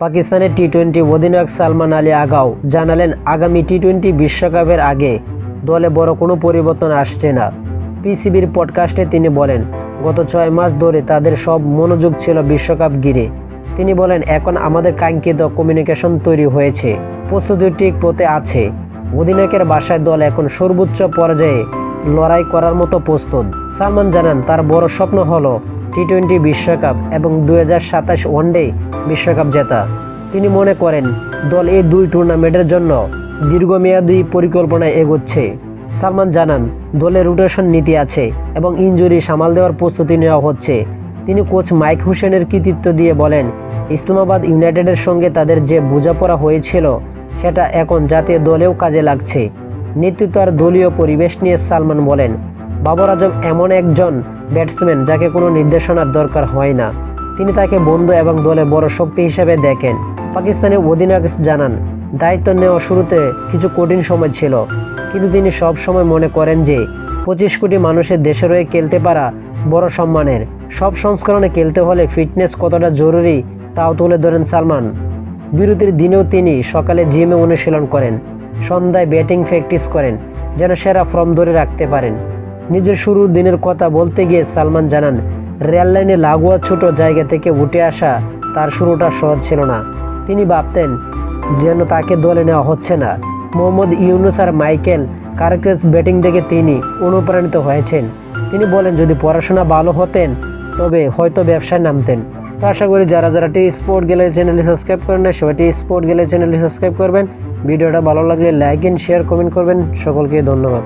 পাকিস্তানের T twenty অধিনায়ক সালমান আলী আগাও জানালেন, আগামী টি টোয়েন্টি বিশ্বকাপের আগে দলে বড় কোনো পরিবর্তন আসছে না। পিসিবির পডকাস্টে তিনি বলেন, গত ছয় মাস ধরে তাদের সব মনোযোগ ছিল বিশ্বকাপ গিরে তিনি বলেন, এখন আমাদের কাঙ্ক্ষিত কমিউনিকেশন তৈরি হয়েছে, প্রস্তুতি ঠিক পথে আছে। অধিনায়কের বাসায় দল এখন সর্বোচ্চ পর্যায়ে লড়াই করার মতো প্রস্তুত। সালমান জানান, তার বড় স্বপ্ন হলো টি টোয়েন্টি বিশ্বকাপ এবং দু হাজার সাতাশ ওয়ানডে বিশ্বকাপ জেতা। তিনি মনে করেন, দল এই দুই টুর্নামেন্টের জন্য দীর্ঘমেয়াদী পরিকল্পনায় এগোচ্ছে। সালমান জানান, দলে রোটেশন নীতি আছে এবং ইনজুরি সামাল দেওয়ার প্রস্তুতি নেওয়া হচ্ছে। তিনি কোচ মাইক হোসেনের কৃতিত্ব দিয়ে বলেন, ইসলামাবাদ ইউনাইটেডের সঙ্গে তাদের যে বোঝাপড়া হয়েছিল, সেটা এখন জাতীয় দলেও কাজে লাগছে। নেতৃত্ব আর দলীয় পরিবেশ নিয়ে সালমান বলেন, বাবর আজম এমন একজন ব্যাটসম্যান যাকে কোনো নির্দেশনার দরকার হয় না। তিনি তাকে বন্ধু এবং দলে বড় শক্তি হিসেবে দেখেন। পাকিস্তানের অধিনায়ক জানান, দায়িত্ব নেওয়া শুরুতে কিছু কঠিন সময় ছিল, কিন্তু তিনি সব সময় মনে করেন যে পঁচিশ কোটি মানুষের দেশের রয়ে খেলতে পারা বড় সম্মানের। সব সংস্করণে খেলতে হলে ফিটনেস কতটা জরুরি তাও তুলে ধরেন সালমান। বিরতির দিনেও তিনি সকালে জিমে অনুশীলন করেন, সন্ধ্যায় ব্যাটিং প্র্যাকটিস করেন, যেন সেরা ফর্ম ধরে রাখতে পারেন। নিজের শুরুর দিনের কথা বলতে গিয়ে সালমান জানান, রেল লাইনে লাগোয়া ছোট জায়গা থেকে উঠে আসা তার শুরুটা সহজ ছিল না। তিনি ভাবতেন, যেন তাকে দলে নেওয়া হচ্ছে না। মোহাম্মদ ইউনুস আর মাইকেল কার্কেস ব্যাটিং দেখে তিনি অনুপ্রাণিত হয়েছেন। তিনি বলেন, যদি পড়াশোনা ভালো হতেন, তবে হয়তো ব্যবসায় নামতেন। তো আশা করি যারা যারা টি স্পোর্ট গ্যালারি চ্যানেলটি সাবস্ক্রাইব করেন না সবাই টি স্পোর্ট গ্যালারি চ্যানেলটি সাবস্ক্রাইব করবেন। ভিডিওটা ভালো লাগলে লাইক এন্ড শেয়ার কমেন্ট করবেন। সকলকে ধন্যবাদ।